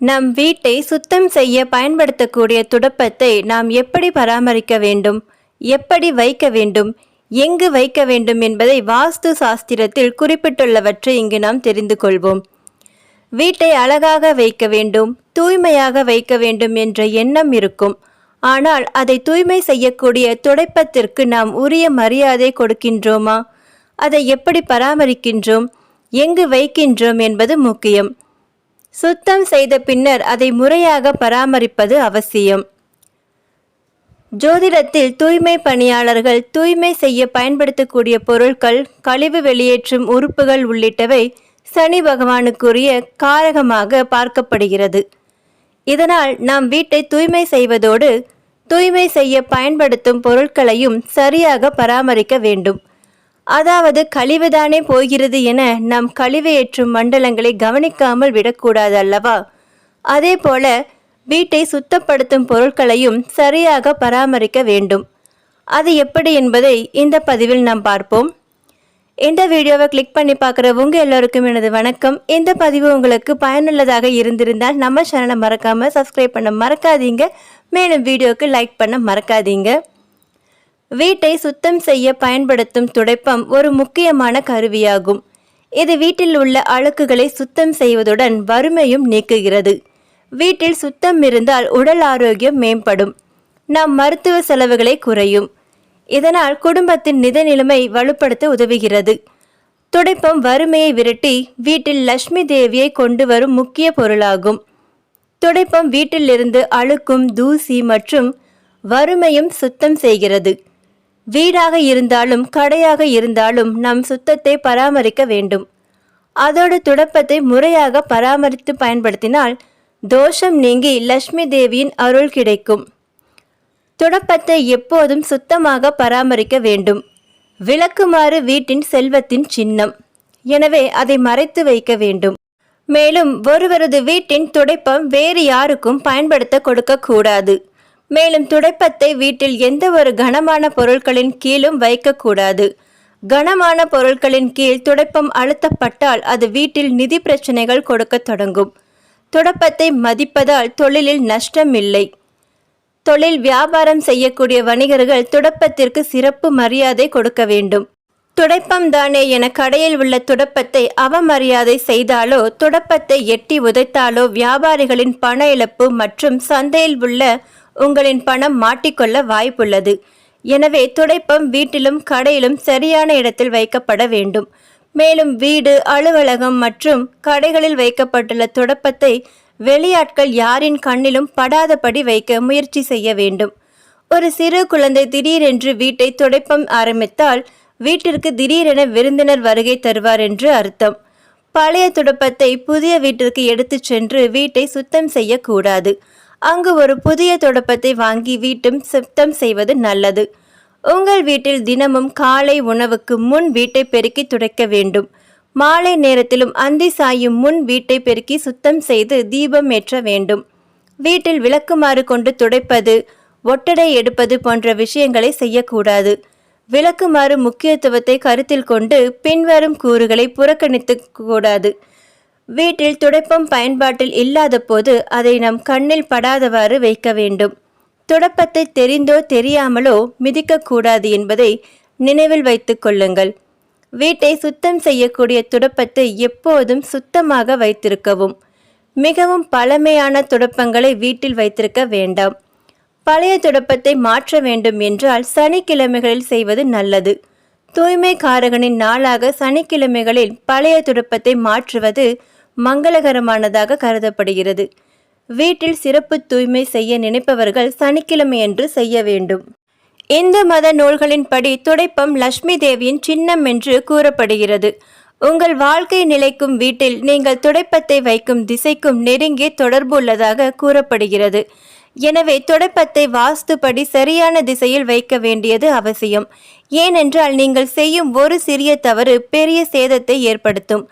நம் வீட்டை சுத்தம் செய்ய பயன்படுத்தக்கூடிய துடப்பத்தை நாம் எப்படி பராமரிக்க வேண்டும்? எப்படி வைக்க வேண்டும்? எங்கு வைக்க வேண்டும் என்பதை வாஸ்து சாஸ்திரத்தில் குறிப்பிட்டுள்ளவற்றை இங்கு நாம் தெரிந்து கொள்வோம். வீட்டை அழகாக வைக்க வேண்டும் தூய்மையாக வைக்க வேண்டும் என்ற எண்ணம் இருக்கும். ஆனால் அதை தூய்மை செய்யக்கூடிய துடைப்பத்திற்கு நாம் உரிய மரியாதை கொடுக்கின்றோமா? அதை எப்படி பராமரிக்கின்றோம்? எங்கு வைக்கின்றோம் என்பது முக்கியம். சுத்தம் செய்த பின்னர் அதை முறையாக பராமரிப்பது அவசியம். ஜோதிடத்தில் தூய்மை பணியாளர்கள் தூய்மை செய்ய பயன்படுத்தக்கூடிய பொருட்கள் கழிவு வெளியேற்றும் உறுப்புகள் உள்ளிட்டவை சனி பகவானுக்குரிய காரகமாக பார்க்கப்படுகிறது. இதனால் நாம் வீட்டை தூய்மை செய்வதோடு தூய்மை செய்ய பயன்படுத்தும் பொருட்களையும் சரியாக பராமரிக்க வேண்டும். அதாவது கழிவுதானே போகிறது என நாம் கழிவையேற்றும் மண்டலங்களை கவனிக்காமல் விடக்கூடாது அல்லவா அதே போல வீட்டை சுத்தப்படுத்தும் பொருட்களையும் சரியாக பராமரிக்க வேண்டும். அது எப்படி என்பதை இந்த பதிவில் நாம் பார்ப்போம். இந்த வீடியோவை கிளிக் பண்ணி பார்க்குற உங்கள் எல்லோருக்கும் எனது வணக்கம். இந்த பதிவு உங்களுக்கு பயனுள்ளதாக இருந்திருந்தால் நம்ம சேனலை மறக்காமல் சப்ஸ்கிரைப் பண்ண மறக்காதீங்க. மேலும் வீடியோவுக்கு லைக் பண்ண மறக்காதீங்க. வீட்டை சுத்தம் செய்ய பயன்படுத்தும் துடைப்பம் ஒரு முக்கியமான கருவியாகும். இது வீட்டில் உள்ள அழுக்குகளை சுத்தம் செய்வதுடன் வறுமையும் நீக்குகிறது. வீட்டில் சுத்தம் இருந்தால் உடல் ஆரோக்கியம் மேம்படும். நம் மருத்துவ செலவுகளை குறையும். இதனால் குடும்பத்தின் நிதநிலைமை வலுப்படுத்த உதவுகிறது. துடைப்பம் வறுமையை விரட்டி வீட்டில் லட்சுமி தேவியை கொண்டு வரும் முக்கிய பொருளாகும். துடைப்பம் வீட்டிலிருந்து அழுக்கும் தூசி மற்றும் வறுமையும் சுத்தம் செய்கிறது. வீடாக இருந்தாலும் கடையாக இருந்தாலும் நம் சுத்தத்தை பராமரிக்க வேண்டும். அதோடு துடப்பத்தை முறையாக பராமரித்து பயன்படுத்தினால் தோஷம் நீங்கி லட்சுமி தேவியின் அருள் கிடைக்கும். துடப்பத்தை எப்போதும் சுத்தமாக பராமரிக்க வேண்டும். விளக்குமாறு வீட்டின் செல்வத்தின் சின்னம். எனவே அதை மறைத்து வைக்க வேண்டும். மேலும் ஒருவரது வீட்டின் துடைப்பம் வேறு யாருக்கும் பயன்படுத்த கொடுக்கக்கூடாது மேலும் துடைப்பத்தை வீட்டில் எந்த ஒரு கனமான பொருட்களின் கீழும் வைக்கக்கூடாது. கனமான பொருட்களின் கீழ் துடைப்பம் அழுத்தப்பட்டால் அது வீட்டில் நிதி பிரச்சனைகள் கொடுக்க தொடங்கும். துடப்பத்தை மதிப்பதால் தொழிலில் நஷ்டம் இல்லை தொழில் வியாபாரம் செய்யக்கூடிய வணிகர்கள் துடப்பத்திற்கு சிறப்பு மரியாதை கொடுக்க வேண்டும். துடைப்பம் தானே என கடையில் உள்ள துடப்பத்தை அவமரியாதை செய்தாலோ துடப்பத்தை எட்டி உதைத்தாலோ வியாபாரிகளின் பண இழப்பு மற்றும் சந்தையில் உள்ள உங்களின் பணம் மாட்டிக்கொள்ள வாய்ப்புள்ளது. எனவே துடைப்பம் வீட்டிலும் கடையிலும் சரியான இடத்தில் வைக்கப்பட வேண்டும். மேலும் வீடு அலுவலகம் மற்றும் கடைகளில் வைக்கப்பட்டுள்ள துடப்பத்தை வெளியாட்கள் யாரின் கண்ணிலும் படாதபடி வைக்க முயற்சி செய்ய வேண்டும். ஒரு சிறு குழந்தை திடீரென்று வீட்டை துடைப்பம் ஆரம்பித்தால் வீட்டிற்கு திடீரென விருந்தினர் வருகை தருவார் என்று அர்த்தம். பழைய துடப்பத்தை புதிய வீட்டிற்கு எடுத்துச் சென்று வீட்டை சுத்தம் செய்யக்கூடாது. அங்கு ஒரு புதிய துடப்பத்தை வாங்கி வீட்டும் சுத்தம் செய்வது நல்லது. உங்கள் வீட்டில் தினமும் காலை உணவுக்கு முன் வீட்டை பெருக்கி துடைக்க வேண்டும். மாலை நேரத்திலும் அந்தி சாயும் முன் வீட்டை பெருக்கி சுத்தம் செய்து தீபம் ஏற்ற வேண்டும். வீட்டில் விளக்குமாறு கொண்டு துடைப்பது ஒட்டடை எடுப்பது போன்ற விஷயங்களை செய்யக்கூடாது. விளக்குமாறு முக்கியத்துவத்தை கருத்தில் கொண்டு பின்வரும் கூறுகளை புறக்கணித்து கூடாது. வீட்டில் துடைப்பம் பயன்பாட்டில் இல்லாத போது அதை நம் கண்ணில் படாதவாறு வைக்க வேண்டும். துடப்பத்தை தெரிந்தோ தெரியாமலோ மிதிக்கக்கூடாது என்பதை நினைவில் வைத்துக் கொள்ளுங்கள். வீட்டை சுத்தம் செய்யக்கூடிய துடப்பத்தை எப்போதும் சுத்தமாக வைத்திருக்கவும். மிகவும் பழமையான துடப்பங்களை வீட்டில் வைத்திருக்க வேண்டாம். பழைய துடப்பத்தை மாற்ற வேண்டும் என்றால் சனிக்கிழமைகளில் செய்வது நல்லது. தூய்மைக்காரகனின் நாளாக சனிக்கிழமைகளில் பழைய துடப்பத்தை மாற்றுவது மங்களகரமானதாக கருதப்படுகிறது. வீட்டில் சிறப்பு தூய்மை செய்ய நினைப்பவர்கள் சனிக்கிழமையன்று செய்ய வேண்டும். இந்து மத நூல்களின்படி துடைப்பம் லட்சுமி தேவியின் சின்னம் என்று கூறப்படுகிறது. உங்கள் வாழ்க்கை நிலைக்கும் வீட்டில் நீங்கள் துடைப்பத்தை வைக்கும் திசைக்கும் நெருங்கிய தொடர்பு உள்ளதாக கூறப்படுகிறது. எனவே துடைப்பத்தை வாஸ்துப்படி சரியான திசையில் வைக்க வேண்டியது அவசியம். ஏனென்றால் நீங்கள் செய்யும் ஒரு சிறிய தவறு பெரிய சேதத்தை ஏற்படுத்தும்.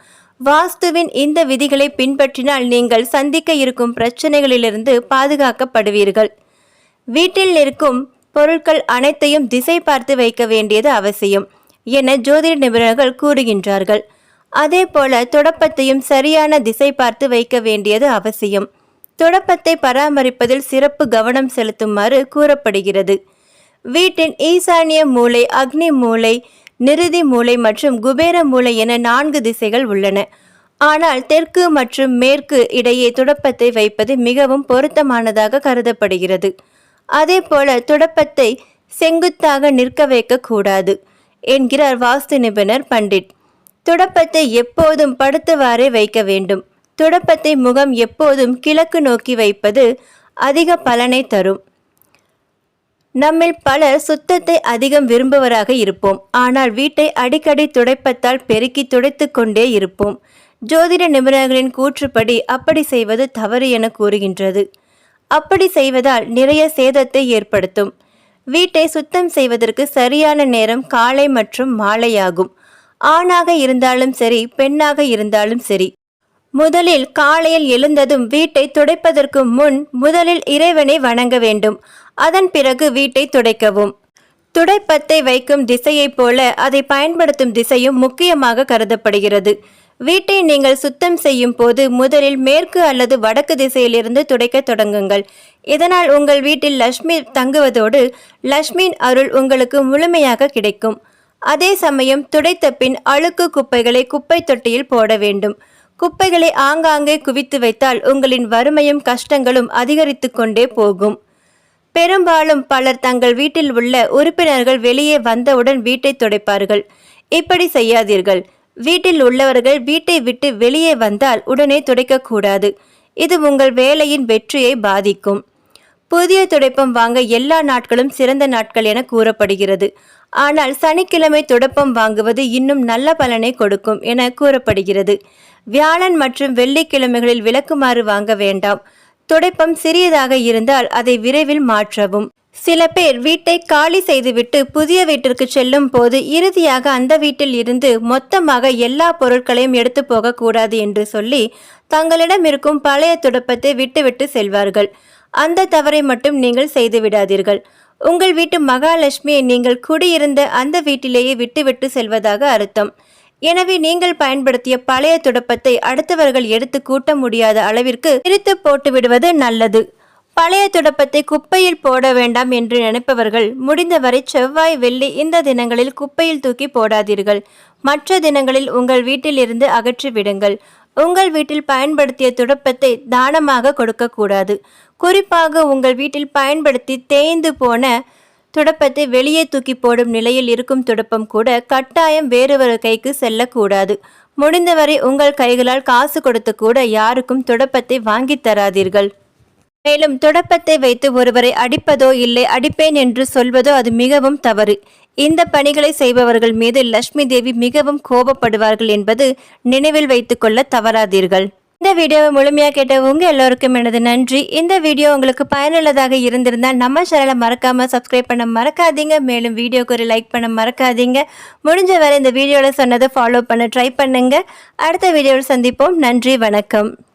வாஸ்துவின் இந்த விதிகளை பின்பற்றினால் நீங்கள் சந்திக்க இருக்கும் பிரச்சனைகளிலிருந்து பாதுகாக்கப்படுவீர்கள். வீட்டில் இருக்கும் பொருட்கள் அனைத்தையும் திசை பார்த்து வைக்க வேண்டியது அவசியம் என ஜோதிட நிபுணர்கள் கூறுகின்றார்கள். அதே போல தொடப்பத்தையும் சரியான திசை பார்த்து வைக்க வேண்டியது அவசியம். தொடப்பத்தை பராமரிப்பதில் சிறப்பு கவனம் செலுத்துமாறு கூறப்படுகிறது. வீட்டின் ஈசானிய மூளை அக்னி மூலை நிருதி மூலை மற்றும் குபேர மூலை என நான்கு திசைகள் உள்ளன. ஆனால் தெற்கு மற்றும் மேற்கு இடையே துடப்பத்தை வைப்பது மிகவும் பொருத்தமானதாக கருதப்படுகிறது. அதேபோல துடப்பத்தை செங்குத்தாக நிற்க வைக்கக்கூடாது என்கிறார் வாஸ்து நிபுணர் பண்டிட். துடப்பத்தை எப்போதும் படுத்தவாறே வைக்க வேண்டும். துடப்பத்தை முகம் எப்போதும் கிழக்கு நோக்கி வைப்பது அதிக பலனை தரும். நம்மில் பலர் சுத்தத்தை அதிகம் விரும்புவராக இருப்போம். ஆனால் வீட்டை அடிக்கடி துடைப்பத்தால் பெருக்கி துடைத்து கொண்டே இருப்போம். ஜோதிட நிபுணர்களின் கூற்றுப்படி அப்படி செய்வது தவறு என கூறுகின்றது. அப்படி செய்வதால் நிறைய சேதத்தை ஏற்படுத்தும். வீட்டை சுத்தம் செய்வதற்கு சரியான நேரம் காலை மற்றும் மாலையாகும். ஆணாக இருந்தாலும் சரி பெண்ணாக இருந்தாலும் சரி. முதலில் காலையில் எழுந்ததும் வீட்டை துடைப்பதற்கு முன் முதலில் இறைவனை வணங்க வேண்டும். அதன் பிறகு வீட்டை துடைக்கவும். துடைப்பத்தை வைக்கும் திசையைப் போல அதை பயன்படுத்தும் திசையும் முக்கியமாக கருதப்படுகிறது. வீட்டை நீங்கள் சுத்தம் செய்யும் போது முதலில் மேற்கு அல்லது வடக்கு திசையிலிருந்து துடைக்க தொடங்குங்கள். இதனால் உங்கள் வீட்டில் லக்ஷ்மி தங்குவதோடு லக்ஷ்மியின் அருள் உங்களுக்கு முழுமையாக கிடைக்கும். அதே சமயம் துடைத்த பின் அழுக்கு குப்பைகளை குப்பை தொட்டியில் போட வேண்டும். குப்பைகளை ஆங்காங்கே குவித்து வைத்தால் உங்களின் வறுமையும் கஷ்டங்களும் அதிகரித்து கொண்டே போகும். பெரும்பாலும் பலர் தங்கள் வீட்டில் உள்ள உறுப்பினர்கள் வெளியே வந்தவுடன் வீட்டை துடைப்பார்கள். இப்படி செய்யாதீர்கள். வீட்டில் உள்ளவர்கள் வீட்டை விட்டு வெளியே வந்தால் உடனே துடைக்கக்கூடாது. இது உங்கள் வேலையின் வெற்றியை பாதிக்கும். புதிய துடைப்பம் வாங்க எல்லா நாட்களும் சிறந்த நாட்கள் என கூறப்படுகிறது. ஆனால் சனிக்கிழமை துடைப்பம் வாங்குவது இன்னும் நல்ல பலனை கொடுக்கும் என கூறப்படுகிறது. வியாழன் மற்றும் வெள்ளிக்கிழமைகளில் விளக்குமாறு வாங்க வேண்டாம். துடைப்பம் சிறியதாக இருந்தால் அதை விரைவில் மாற்றவும். சில பேர் வீட்டை காலி செய்துவிட்டு புதிய வீட்டிற்கு செல்லும் போது இறுதியாக அந்த வீட்டில் இருந்து மொத்தமாக எல்லா பொருட்களையும் எடுத்து போகக்கூடாது என்று சொல்லி தங்களிடம் இருக்கும் பழைய துடப்பத்தை விட்டுவிட்டு செல்வார்கள். அந்த தவறை மட்டும் நீங்கள் செய்து விடாதீர்கள். உங்கள் வீட்டு மகாலட்சுமியை நீங்கள் குடியிருந்த அந்த வீட்டிலேயே விட்டுவிட்டு செல்வதாக அர்த்தம். எனவே நீங்கள் பயன்படுத்திய பழைய துடப்பத்தை அடுத்தவர்கள் எடுத்து கூட்ட முடியாத அளவிற்கு பிரித்து போட்டு விடுவது நல்லது. பழைய துடப்பத்தை குப்பையில் போட வேண்டாம் என்று நினைப்பவர்கள் முடிந்தவரை செவ்வாய் வெள்ளி இந்த தினங்களில் குப்பையில் தூக்கி போடாதீர்கள். மற்ற தினங்களில் உங்கள் வீட்டிலிருந்து அகற்றி விடுங்கள் உங்கள் வீட்டில் பயன்படுத்திய துடப்பத்தை தானமாக கொடுக்கக்கூடாது. குறிப்பாக உங்கள் வீட்டில் பயன்படுத்தி தேய்ந்து போன துடப்பத்தை வெளியே தூக்கி போடும் நிலையில் இருக்கும் துடப்பம் கூட கட்டாயம் வேறொரு கைக்கு செல்லக்கூடாது. முடிந்தவரை உங்கள் கைகளால் காசு கொடுத்து கூட யாருக்கும் துடப்பத்தை வாங்கித் தராதீர்கள். மேலும் துடப்பத்தை வைத்து ஒருவரை அடிப்பதோ இல்லை அடிப்பேன் என்று சொல்வதோ அது மிகவும் தவறு. இந்த பணிகளை செய்பவர்கள் மீது லட்சுமி தேவி மிகவும் கோபப்படுவார்கள் என்பது நினைவில் வைத்துக்கொள்ள தவறாதீர்கள். இந்த வீடியோவை முழுமையாக கேட்ட உங்கள் எல்லோருக்கும் எனது நன்றி. இந்த வீடியோ உங்களுக்கு பயனுள்ளதாக இருந்திருந்தால் நம்ம சேனலை மறக்காமல் சப்ஸ்கிரைப் பண்ண மறக்காதீங்க. மேலும் வீடியோக்கு ஒரு லைக் பண்ண மறக்காதீங்க. முடிஞ்ச வரை இந்த வீடியோவில் சொன்னதை ஃபாலோ பண்ண ட்ரை பண்ணுங்கள் அடுத்த வீடியோவில் சந்திப்போம். நன்றி வணக்கம்.